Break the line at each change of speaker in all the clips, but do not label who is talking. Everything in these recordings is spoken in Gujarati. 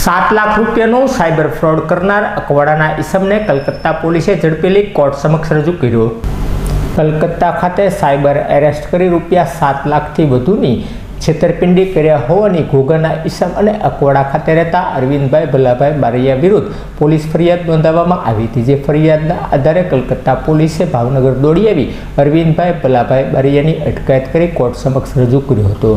સાત લાખ રૂપિયાનો સાયબર ફ્રોડ કરનાર અકવાડાના ઈસમને કલકત્તા પોલીસે ઝડપેલી કોર્ટ સમક્ષ રજૂ કર્યો. કલકત્તા ખાતે સાયબર એરેસ્ટ કરી રૂપિયા સાત લાખથી વધુની છેતરપિંડી કર્યા હોવાની ઘોઘાના ઈસમ અને અકવાડા ખાતે રહેતા અરવિંદભાઈ ભલાભાઈ બારૈયા વિરુદ્ધ પોલીસ ફરિયાદ નોંધાવવામાં આવી હતી, જે ફરિયાદના આધારે કલકત્તા પોલીસે ભાવનગર દોડી આવી અરવિંદભાઈ ભલાભાઈ બારૈયાની અટકાયત કરી કોર્ટ સમક્ષ રજૂ કર્યો હતો.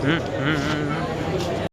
Hmm, hmm, hmm.